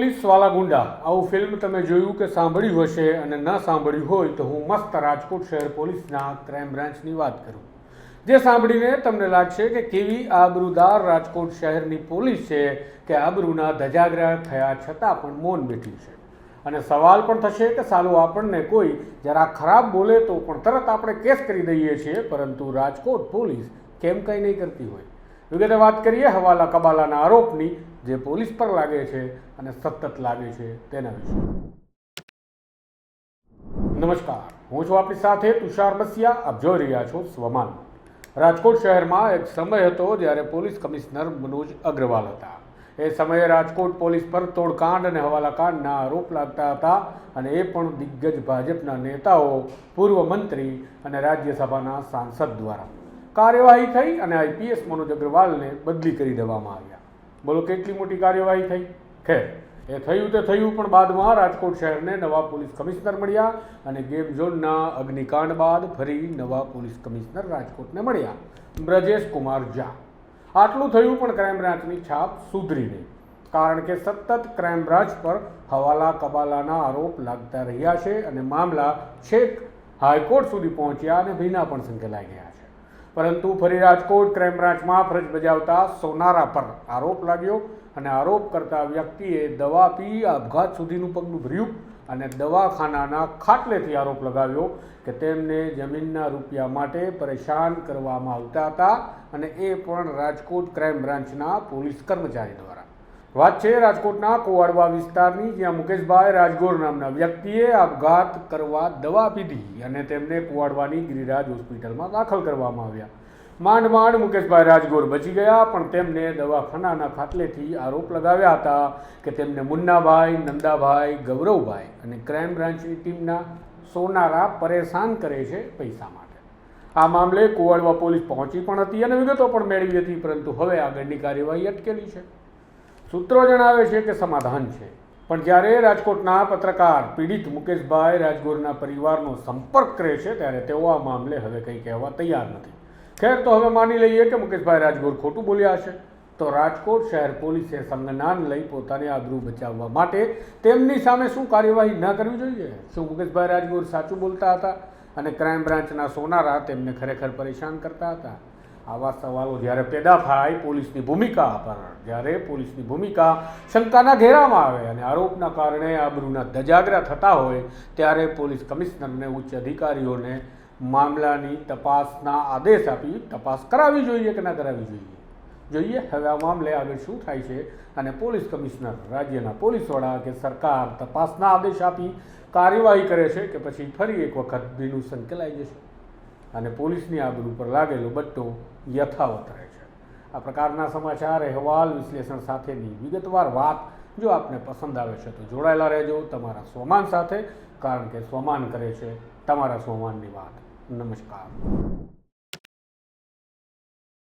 Police વાલા ગુંડા, આવું ફિલ્મ તમે જોયું કે સાંભળ્યું હશે અને ન સાંભળ્યું હોય તો હું મસ્ત રાજકોટ શહેર પોલીસના ક્રાઇમ બ્રાન્ચની વાત કરું. જે સાંભળીને તમને લાગશે કે કેવી આબરૂદાર રાજકોટ શહેરની પોલીસ છે કે આબરૂના ધજાગરા થયા છતાં પણ મૌન બેઠી છે. અને સવાલ પણ થશે કે સાલું આપણને કોઈ જરા ખરાબ બોલે તો પણ તરત આપણે કેસ કરી દઈએ છીએ, પરંતુ રાજકોટ પોલીસ કેમ કંઈ નહીં કરતી હોય? વિગતે વાત કરીએ, હવાલા કબાલાના આરોપની, જે પોલીસ પર લાગે છે અને સતત લાગે છે તેના વિશે. નમસ્કાર, હું છું આપણી સાથે તુષાર બસિયા, આપ જોઈ રહ્યા છો સ્વમાન. રાજકોટ શહેરમાં એક સમય હતો જ્યારે પોલીસ કમિશનર મનોજ અગ્રવાલ હતા. એ સમયે રાજકોટ પોલીસ પર તોડકાંડ અને હવાલાકાંડના આરોપ લાગતા હતા અને એ પણ દિગ્ગજ ભાજપના નેતાઓ, પૂર્વ મંત્રી અને રાજ્યસભાના સાંસદ દ્વારા. કાર્યવાહી થઈ અને આઈપીએસ મનોજ અગ્રવાલને બદલી કરી દેવામાં આવ્યા. બોલો, કેટલી મોટી કાર્યવાહી થઈ? ખેર, એ થયું તે થયું, પણ બાદમાં રાજકોટ શહેરને નવા પોલીસ કમિશનર મળ્યા અને ગેમ ઝોનના અગ્નિકાંડ બાદ ફરી નવા પોલીસ કમિશનર રાજકોટને મળ્યા. બ્રજેશ કુમાર ઝા, આટલું થયું પણ ક્રાઇમ બ્રાન્ચની છાપ સુધરી નહીં. કારણ કે સતત ક્રાઇમ બ્રાન્ચ પર હવાલા કબાલાના આરોપ લાગતા રહ્યા છે અને મામલા છેક હાઈકોર્ટ સુધી પહોંચ્યા અને ભીના પણ સંકેલાઈ ગયા છે. પરંતુ ફરી રાજકોટ ક્રાઇમ બ્રાન્ચમાં ફરજ બજાવતા સોનારા પર આરોપ લાગ્યો અને આરોપ કરતા વ્યક્તિએ દવા પી આપઘાત સુધીનું પગલું ભર્યું અને દવાખાનાના ખાટલેથી આરોપ લગાવ્યો કે તેમને જમીનના રૂપિયા માટે પરેશાન કરવામાં આવતા હતા અને એ પણ રાજકોટ ક્રાઇમ બ્રાન્ચના પોલીસ કર્મચારી દ્વારા. વાત છે રાજકોટના કોવાડવા વિસ્તારની, જ્યાં મુકેશભાઈ રાજગોર નામના વ્યક્તિએ આપઘાત કરવા દવા પીધી અને તેમને કુવાડવાની ગિરિરાજ હોસ્પિટલમાં દાખલ કરવામાં આવ્યા. માંડ માંડ મુકેશભાઈ રાજગોર બચી ગયા, પણ તેમને દવાખાનાના ખાટલેથી આરોપ લગાવ્યા હતા કે તેમને મુન્નાભાઈ, નંદાભાઈ, ગૌરવભાઈ અને ક્રાઇમ બ્રાન્ચની ટીમના સોનારા પરેશાન કરે છે પૈસા માટે. આ મામલે કુવાડવા પોલીસ પહોંચી પણ હતી અને વિગતો પણ મેળવી હતી, પરંતુ હવે આગળની કાર્યવાહી અટકેલી છે. સૂત્રો જણાવે છે કે સમાધાન છે. પણ જ્યારે રાજકોટના પત્રકાર પીડિત મુકેશભાઈ રાજગોરના પરિવારનો સંપર્ક કરે છે, ત્યારે તેઓ આ મામલે હવે કંઈ કહેવા તૈયાર નથી. ખેર તો હવે માની લઈએ કે મુકેશભાઈ રાજગોર ખોટું બોલ્યા હશે તો રાજકોટ શહેર પોલીસે સંજ્ઞાન લઈ પોતાની આબરૂ બચાવવા માટે તેમની સામે શું કાર્યવાહી ન કરવી જોઈએ? શું મુકેશભાઈ રાજગોર સાચું બોલતા હતા? અને ક્રાઇમ બ્રાન્ચના સોનારા તેમને ખરેખર પરેશાન કરતા હતા? આવા સવાલો જ્યારે પેદા થાય, પોલીસની ભૂમિકા પર જ્યારે પોલીસની ભૂમિકા શંકાના ઘેરામાં આવે અને આરોપના કારણે આબરૂના દજાગરા થતા હોય, ત્યારે પોલીસ કમિશનરને ઉચ્ચ અધિકારીઓને મામલાની તપાસના આદેશ આપી તપાસ કરાવવી જોઈએ કે ના કરાવવી જોઈએ? જોઈએ. હવે આ મામલે આગળ શું થાય છે અને પોલીસ કમિશનર રાજ્યના પોલીસ વડા કે સરકાર તપાસના આદેશ આપી કાર્યવાહી કરે છે કે પછી ફરી એક વખત ભીનું સંકેલાઈ જશે? અને પોલીસની આબરૂ પર લાગેલો બટ્ટો યથાવત રહે છે. આ પ્રકારના સમાચાર અહેવાલ વિશ્લેષણ સાથેની વિગતવાર વાત જો આપને પસંદ આવે છે તો જોડાયેલા રહેજો તમારા સ્વમાન સાથે, કારણ કે સ્વમાન કરે છે તમારા સ્વમાનની વાત. નમસ્કાર.